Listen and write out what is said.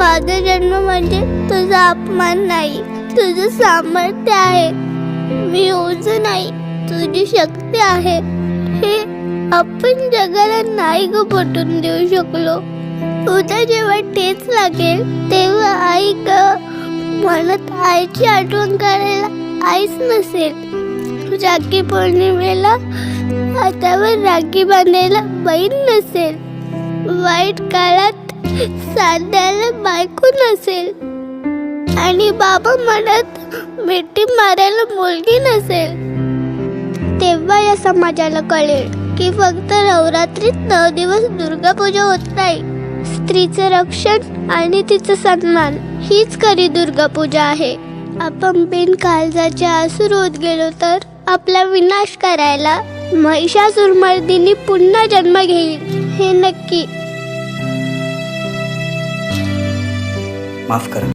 माझा जन्म म्हणजे तुझं अपमान नाही तुझं सामर्थ्य आहे. मी ओझ नाही तुझी शक्ती आहे. हे आपण जगाला नाही ग पटून देऊ शकलो. उद्या जेव्हा तेच लागेल तेव्हा आई ग म्हणत आईची आठवण करायला आईच नसेल. राखी पौर्णिमेला हातावर राखी बांधायला बहीण नसेल. वाईट काय साध्याला बायको नसेल. आणि बाबा म्हणत मिठी मारायला मुलगी नसेल. तेव्हा या समाजाला कळेल की फक्त नवरात्रीत नऊ दिवस दुर्गा पूजा होत नाही. स्त्रीचं रक्षण आणि तिचं सन्मान हीच खरी दुर्गा पूजा आहे. आपण बिन काळजाचे आसूर होत गेलो तर आपला विनाश करायला महिषासुरमर्दिनी पुन्हा जन्म घेईल हे नक्की. माफ करा.